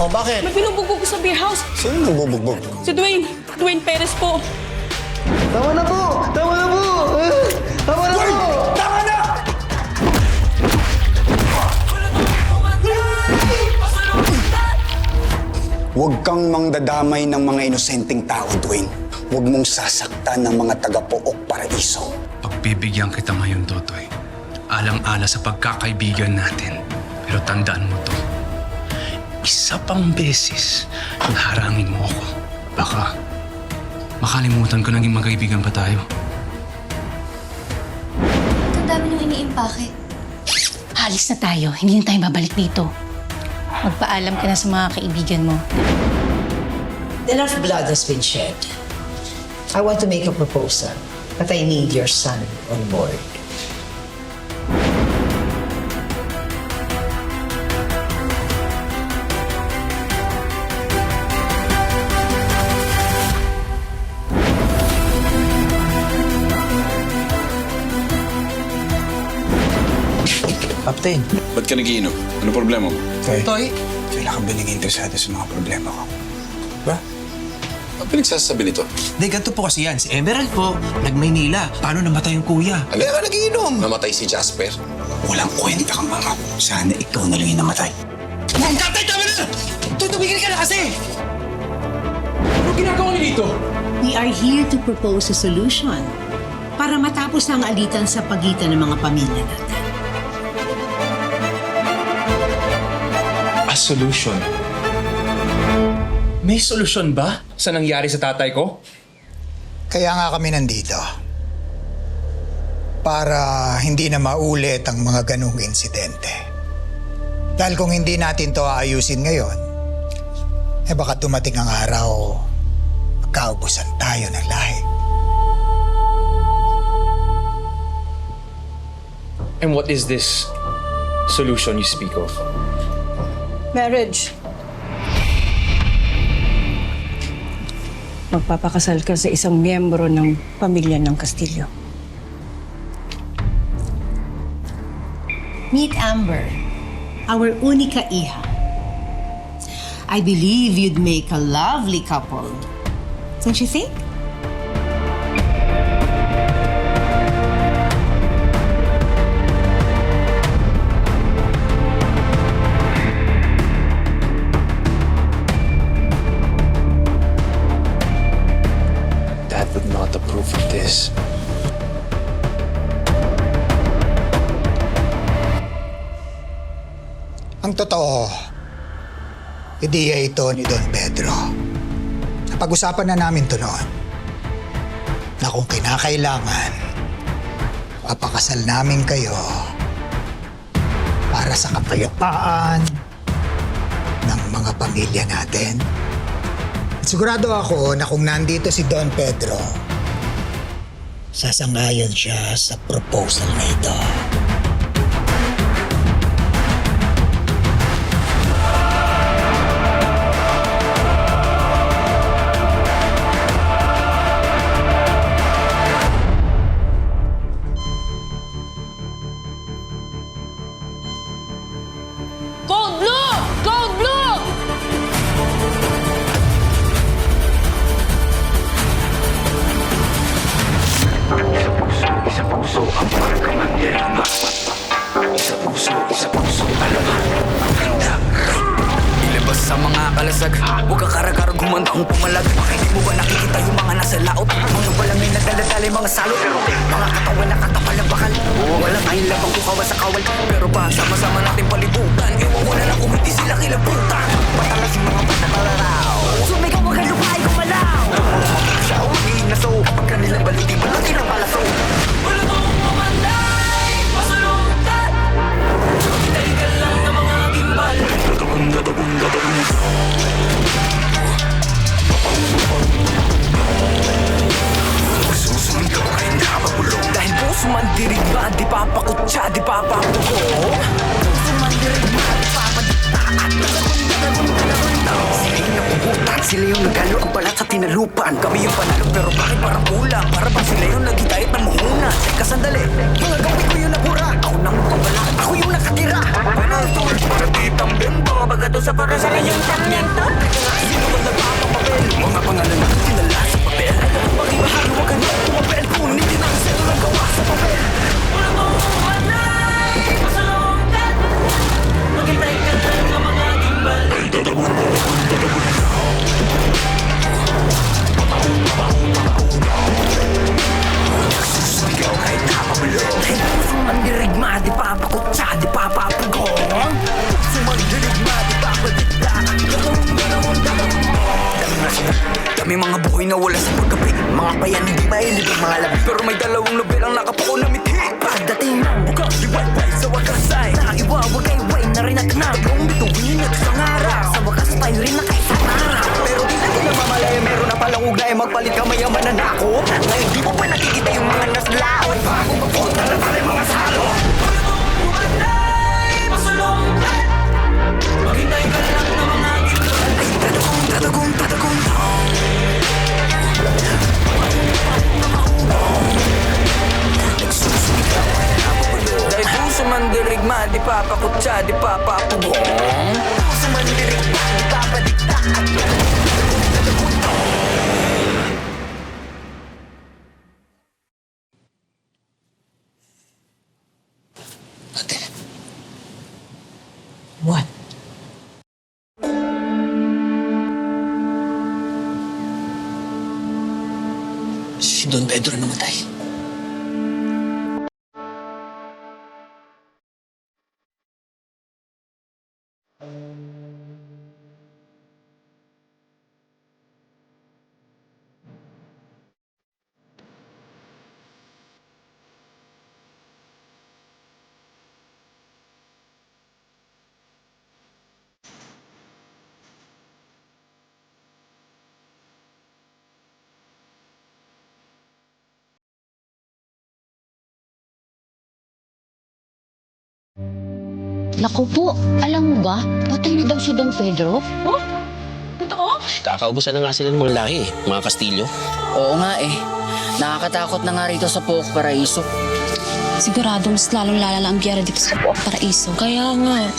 Oh, bakit? May binubugbog ko sa beer house. Sino nagbubugbog? Si Dwayne. Dwayne Perez po. Tama na po! Huwag kang mangdadamay ng mga inosenteng tao, Dwayne. Huwag mong sasaktan ng mga taga-pook paraiso. Pagbibigyan kita ngayon, Totoy. Alang-ala sa pagkakaibigan natin. Pero tandaan mo to. Isa pang beses na harangin mo ako. Baka makalimutan ko naging magkaibigan pa tayo. Ang dami nung iniimpake. Halis na tayo. Hindi na tayo babalik dito. Magpaalam ka na sa mga kaibigan mo. Enough blood has been shed. I want to make a proposal, but I need your son on board. Captain. Ba't ka nagiinom? Ano problema mo? Toy, Toy? kailangan binigyan to sa atin sa mga problema ko. Ba? Ang pinagsasabi nito? Hindi, ganito po kasi yan. Si Emerald po, nag-Maynila. Paano namatay yung kuya? Kaya ka nagiinom. Namatay si Jasper? Walang kwenta kang mga. Sana ikaw na lang yung namatay. Ang tatay, tama na! Toy, tumigil ka na kasi! Ano ginagawa niyo dito? We are here to propose a solution para matapos ang alitan sa pagitan ng mga pamilya natin. Solution. May solusyon ba sa nangyari sa tatay ko? Kaya nga kami nandito. Para hindi na maulit ang mga ganong insidente. Dahil kung hindi natin to aayusin ngayon, eh baka dumating ang araw, magkaubusan tayo ng lahi. And what is this solution you speak of? Marriage. Magpapakasal ka sa isang miyembro ng pamilya ng Kastilyo. Meet Amber, our unika iha. I believe you'd make a lovely couple. Don't you think? Ang totoo, ideya ito ni Don Pedro. Napag-usapan na namin to noon. Na kung kinakailangan, papakasal namin kayo para sa kapayapaan ng mga pamilya natin. At sigurado ako na kung nandito si Don Pedro, sasangayon siya sa proposal na ito. Gold Blue, Gold Blue. Isa puso, isa puso a ang mga kamandera. Isa puso, isa puso, a la alaman. Sa mga kalasag Huwag kang karagarag humanda kung pumalag. Hindi mo ba nakikita yung mga nasa laot? Ano ba lang may nagdaladala yung mga salot? Mga katawan na katapal ng bakal. Walang kahilabang kukawa sa kawal. Pero pa sama-sama natin palibutan. Ewan ko na lang kung hindi sila kilabutan. Patalas yung mga patatalaraw Sumigaw wag kang lupahay kumalaw Sa umiin Susunod ka pa rin nakapagulong Dahil puso man dirig ba di pa papakutsa, di At nagagundagagundagagunda Sila yung napuputan, sila yung nagalo ang balat sa tinalupan. Kami yung panalo pero bakit parang kulang Para ba sila yung nagitayat ng muhuna Teka sandali, mga gawin ko yung nabura. Ako nang magpabala, ako yung nakatira. Pero ito mga buhay na wala sa pagkapi Mga payan hindi mahilig ang mga Pero may dalawang lubel ang nakapako na mithi. Pagdating ng bukang liwayway sa wakas ay Naiwawagayway na rin at nagong bituin at isang araw Sa wakas tayo rin na kaisang araw Pero di natin namamalaya meron na palang ugnay. Magpalit ka mayaman na nako. Ngayon di mo pa nakikita yung mga naslaon Bago magpunta na papapugong Puso man dirigma, di papadikta What? Si Don Pedro namatay. Naku po, alam mo ba, patay na daw si Don Pedro? Oh? Totoo? Kakaubusan na nga sila ng mga laki eh, mga Kastilyo. Oo nga eh Nakakatakot na nga rito sa Pook Paraiso Sigurado mas lalong lalala ang biyara dito sa Buok Paraiso. Kaya nga.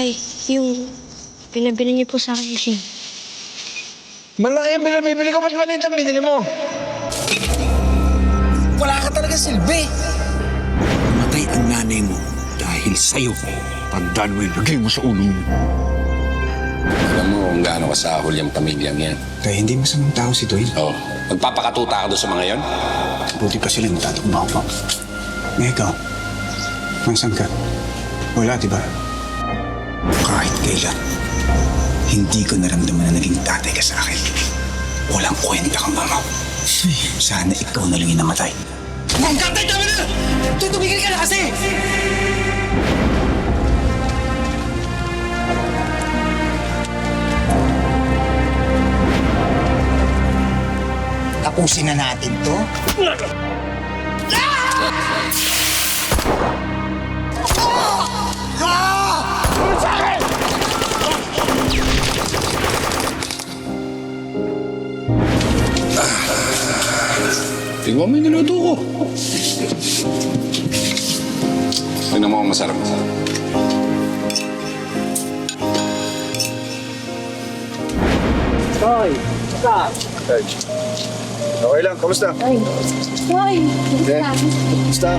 Tay, yung pinabili niyo po sa akin kasi. Malaki ang binabibili ko, ba't maliit ang binili mo? Wala ka talaga silbi. Matay ang nanay mo dahil sa'yo. Tandaan mo ilagay mo sa ulo mo. Alam mo kung gaano kasahol yung pamilyang yan. Kaya hindi masamang tao si Dwayne. Oh, magpapakatuta ka doon sa mga yon? Buti pa sila natatakbo ako. Ngayon ikaw, nasan ka? Wala, di ba? Kahit kailan, hindi ko naramdaman na naging tatay ka sa akin. Walang kwenta kang mama. Sana ikaw na lang yung namatay. Magkantay tama na! Tumigil ka na kasi! Tapusin na natin to. Tingnan mo yung niluto ko. Tingnan mo kung masarap. Okay lang, kamusta? Ay, Kamusta?